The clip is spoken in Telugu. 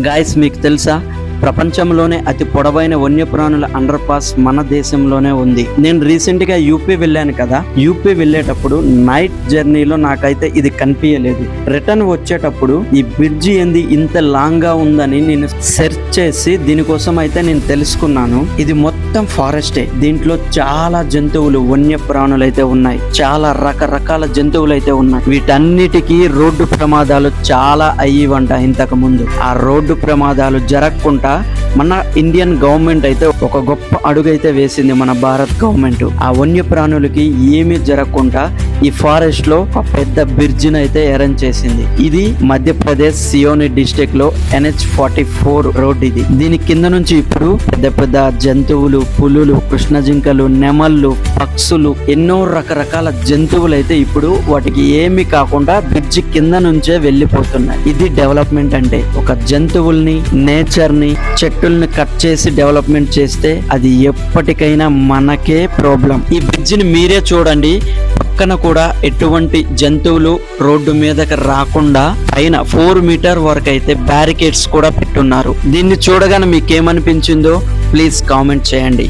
గాయస్ మీకు తెలుసా ప్రపంచంలోనే అతి పొడవైన వన్యప్రాణుల అండర్ పాస్ మన దేశంలోనే ఉంది. నేను రీసెంట్గా యూపీ వెళ్ళాను కదా. యూపీ వెళ్ళేటప్పుడు నైట్ జర్నీలో నాకైతే ఇది కనిపించలేదు రిటర్న్ వచ్చేటప్పుడు ఈ బ్రిడ్జి ఏంది ఇంత లాంగ్గా ఉందని నేను సెర్చ్ చేసి దీనికోసం అయితే నేను తెలుసుకున్నాను. ఇది మొత్తం ఫారెస్టే దీంట్లో చాలా జంతువులు వన్యప్రాణులు అయితే ఉన్నాయి. చాలా రకరకాల జంతువులు అయితే ఉన్నాయి. వీటన్నిటికీ రోడ్డు ప్రమాదాలు చాలా అయ్యివంట ఇంతకు ముందు. ఆ రోడ్డు ప్రమాదాలు జరగకుండా টাকা మన ఇండియన్ గవర్నమెంట్ అయితే ఒక గొప్ప అడుగైతే వేసింది మన భారత్ గవర్నమెంట్ ఆ వన్యప్రాణులకి ఏమీ జరగకుండా ఈ ఫారెస్ట్లో ఒక పెద్ద బ్రిడ్జిని అయితే అరేంజ్ చేసింది. ఇది మధ్యప్రదేశ్ సియోని డిస్టిక్లో ఎన్హెచ్ ఫార్టీ ఫోర్ రోడ్ ఇది. దీని కింద నుంచి ఇప్పుడు పెద్ద పెద్ద జంతువులు పులులు కృష్ణ జింకలు నెమళ్ళు పక్షులు ఎన్నో రకరకాల జంతువులు అయితే ఇప్పుడు వాటికి ఏమి కాకుండా బ్రిడ్జి కింద నుంచే వెళ్ళిపోతున్నాయి. ఇది డెవలప్మెంట్ అంటే ఒక జంతువుల్ని నేచర్ని చెట్టుల్ని కట్ చేసి డెవలప్మెంట్ చేస్తే అది ఎప్పటికైనా మనకే ప్రాబ్లం. ఈ బ్రిడ్జిని మీరే చూడండి. పక్కన కూడా ఎటువంటి జంతువులు రోడ్డు మీదకి రాకుండా పైన ఫోర్ మీటర్ వరకు అయితే బ్యారికేడ్స్ కూడా పెట్టున్నారు. దీన్ని చూడగానే మీకేమనిపించిందో ప్లీజ్ కామెంట్ చేయండి.